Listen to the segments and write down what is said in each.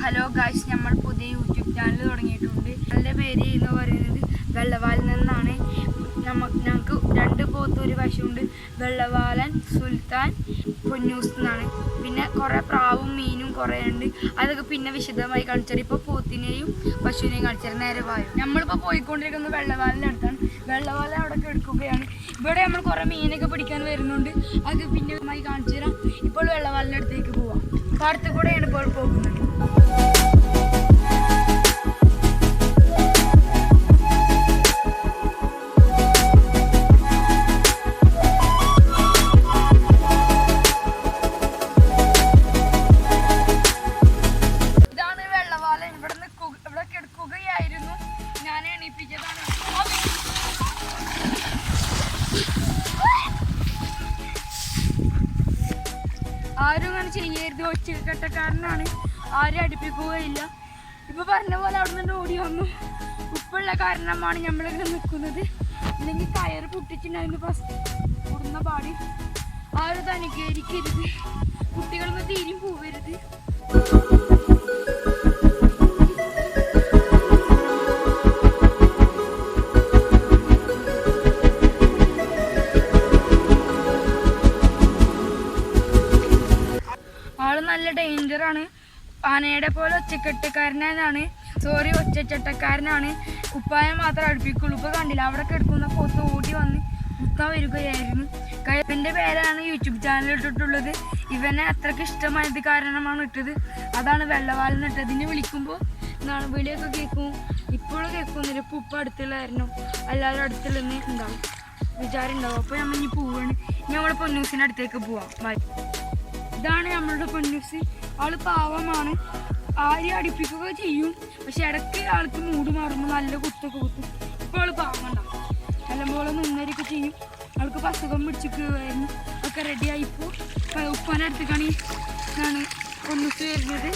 Hello guys നമ്മൾ പുതിയ YouTube channel തുടങ്ങിയിട്ടുണ്ട്. എന്റെ പേര് എന്ന് പറയുന്നത് വെള്ളവാലിൽ നിന്നാണ് നമുക്ക് ഞങ്ങൾക്ക് രണ്ട് പോത്ത് ഒരു പശുണ്ട് വെള്ളവാലൻ സുൽത്താൻ പൊന്നൂസ് എന്നാണ്. പിന്നെ കുറേ പ്രാവും മീനും കുറേ ഉണ്ട്. അതൊക്കെ പിന്നെ വിശദമായി കാണിച്ചാൽ ഇപ്പോൾ പോത്തിനെയും പശുവിനെയും കാണിച്ചാൽ നേരെ വായും. നമ്മളിപ്പോൾ പോയിക്കൊണ്ടിരിക്കുന്നത് വെള്ളവാലിന്റെ അടുത്താണ്. വെള്ളവാല അവിടെ എടുക്കുകയാണ് ഇവിടെ നമ്മൾ കുറേ മീനൊക്കെ പിടിക്കാൻ വരുന്നുണ്ട്. അത് പിന്നെ കാണിച്ചു തരാം ഇപ്പോൾ വെള്ളവാലിന്റെ അടുത്തേക്ക് പോവാം. പാടത്തു കൂടെയാണ് ഇപ്പോൾ പോകുന്നത്. ആരും അങ്ങനെ ചെയ്യരുത്. ഒച്ചക്കെട്ടക്കാരനാണ് ആരും അടുപ്പിക്കുകയില്ല. ഇപ്പൊ പറഞ്ഞ പോലെ അവിടെ നിന്ന് ഓടി വന്നു. ഉപ്പുള്ള കാരണമാണ് നമ്മളിങ്ങനെ നിൽക്കുന്നത്. ഇല്ലെങ്കിൽ കയറ് പൊട്ടിച്ചിട്ടുണ്ടായിരുന്നു ഫസ്റ്റ് കൂടുന്ന പാടി. ആരും തനിക്കേരിക്കരുത് കുട്ടികളൊന്നും തീരും പോവരുത്. ഡേഞ്ചറാണ് ആനയുടെ പോലെ ഒച്ചക്കെട്ടുകാരനാണ് സോറി ഒച്ചച്ചട്ടക്കാരനാണ്. ഉപ്പായ മാത്രം അടുപ്പിക്കുള്ളൂ. ഇപ്പൊ കണ്ടില്ല അവിടെ കിടക്കുന്ന പോത്ത് ഓടി വന്ന് മുത്താൻ വരികയായിരുന്നു. കയ്യപ്പന്റെ പേരാണ് യൂട്യൂബ് ചാനൽ ഇട്ടിട്ടുള്ളത്. ഇവനെ അത്രയ്ക്ക് ഇഷ്ടമായത് കാരണമാണ് ഇട്ടത്. അതാണ് വെള്ളവാലെന്ന് ഇട്ടത്. വിളിക്കുമ്പോൾ എന്താണ് വിളിയൊക്കെ കേൾക്കും. ഇപ്പോഴും കേൾക്കുന്നില്ല ഇപ്പം ഉപ്പ അടുത്തുള്ളായിരുന്നു എല്ലാവരും അടുത്തുള്ളതെന്ന് ഉണ്ടാവും വിചാരം ഉണ്ടാവും. അപ്പോൾ നമ്മൾ ഇനി ഇനി നമ്മളെ പൊന്നൂസിന്റെ അടുത്തേക്ക് പോവാം. ബൈ ഇതാണ് നമ്മളുടെ പൊന്നൂസ്. ആൾ പാവമാണ്. ആര് അടിപ്പിക്കുക ചെയ്യും. പക്ഷെ ഇടയ്ക്ക് ആൾക്ക് മൂട് മാറുമ്പോൾ നല്ല കുത്തൊക്കെ കുത്തും. ഇപ്പോൾ ആൾ പാവമുണ്ടാവും നല്ലപോലെ നിന്നരൊക്കെ ചെയ്യും. ആൾക്ക് അസുഖം പിടിച്ചിരിക്കുമായിരുന്നു ഒക്കെ റെഡിയായിപ്പോൾ ഉപ്പാന്റെ അടുത്തേക്കാണ് ഇതാണ് പൊന്നൂസ് വരുന്നത്.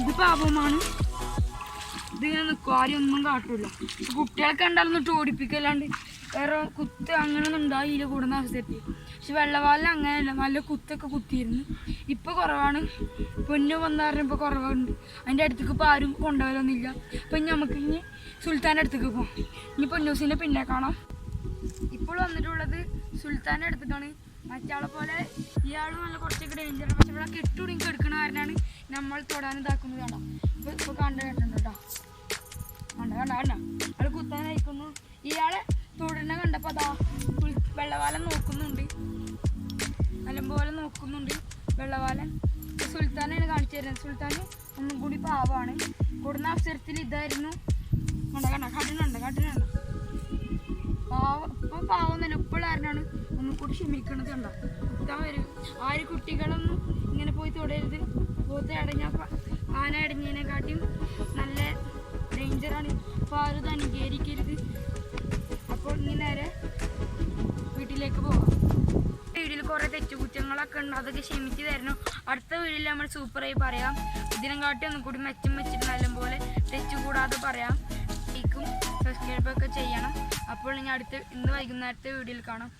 ഇതാ പാപമാണ് ഇത് ഇങ്ങനെ നിൽക്കും ആരും ഒന്നും കാട്ടില്ല കുട്ടികളെ കണ്ടാലൊന്നും ഓടിപ്പിക്കല്ലാണ്ട് വേറെ കുത്ത് അങ്ങനൊന്നും ഉണ്ടായില്ല കൂടുന്ന അവസരത്തിൽ. പക്ഷെ വെള്ളവാലിൽ അങ്ങനെയല്ല. നല്ല കുത്തൊക്കെ കുത്തിയിരുന്നു. ഇപ്പോൾ കുറവാണ്. പൊന്നു വന്നാറിന് ഇപ്പോൾ കുറവുണ്ട്. അതിന്റെ അടുത്തേക്ക് ഇപ്പോൾ ആരും കൊണ്ടുപോകലൊന്നുമില്ല. അപ്പം ഇനി നമുക്ക് ഇനി സുൽത്താന്റെ അടുത്തേക്ക് പോകാം ഇനി പൊന്നൂസിന്റെ പിന്നെ കാണാം. ഇപ്പോൾ വന്നിട്ടുള്ളത് സുൽത്താന്റെ അടുത്തേക്കാണ് മറ്റാളെ പോലെ ഇയാൾ നല്ല കുറച്ചൊക്കെ ഡേഞ്ചർ പക്ഷെ ഇവിടെ കെട്ടുടിങ്ങി എടുക്കുന്ന കാരനാണ് നമ്മൾ തൊടാൻ ഇതാക്കുന്നത് കാണാം. ഇപ്പോൾ കണ്ടു കേട്ടിട്ടുണ്ട് കേട്ടോ കണ്ട കണ്ട കണ്ട? അയാൾ കുത്താനയക്കുന്നു. കണ്ടപ്പോൾ അതാ വെള്ളവാലൻ നോക്കുന്നുണ്ട്. നല്ലപോലെ നോക്കുന്നുണ്ട് വെള്ളവാലൻ. സുൽത്താനാണ് കാണിച്ചു തരുന്നത്. സുൽത്താൻ ഒന്നും കൂടി പാവമാണ്. കൂടുന്ന അവസരത്തിൽ ഇതായിരുന്നു. കണ്ട കണ്ട? കടനുണ്ട് കടനുണ്ട് പാവം. ഇപ്പൊ പാവന്നല്ല ഇപ്പോഴാരനാണ് ഒന്നും കൂടി ക്ഷമിക്കണത് കണ്ട? വരും ആര് കുട്ടികളൊന്നും ഇങ്ങനെ പോയി തൊടരുത്. പോത്ത് അടഞ്ഞ ആന അടഞ്ഞതിനെക്കാട്ടിയും നല്ല ഡേഞ്ചറാണ് അപ്പോൾ ആരും ഇത് അനുകരിക്കരുത്. ഇനി നേരെ വീട്ടിലേക്ക് പോകാം വീഡിയോയിൽ കുറേ തെറ്റുകുറ്റങ്ങളൊക്കെ ഉണ്ട്. അതൊക്കെ ക്ഷമിച്ച് തരണം. അടുത്ത വീഡിയോയിൽ നമ്മൾ സൂപ്പറായി പറയാം. കാട്ടി ഒന്നും കൂടി മെച്ചം വെച്ചിട്ട് നല്ലപോലെ തെറ്റ് കൂടാതെ പറയാം. ലൈക്കും സബ്സ്ക്രൈബൊക്കെ ചെയ്യണം. അപ്പോൾ ഇനി അടുത്ത ഇന്ന് വൈകുന്നേരത്തെ വീഡിയോയിൽ കാണാം.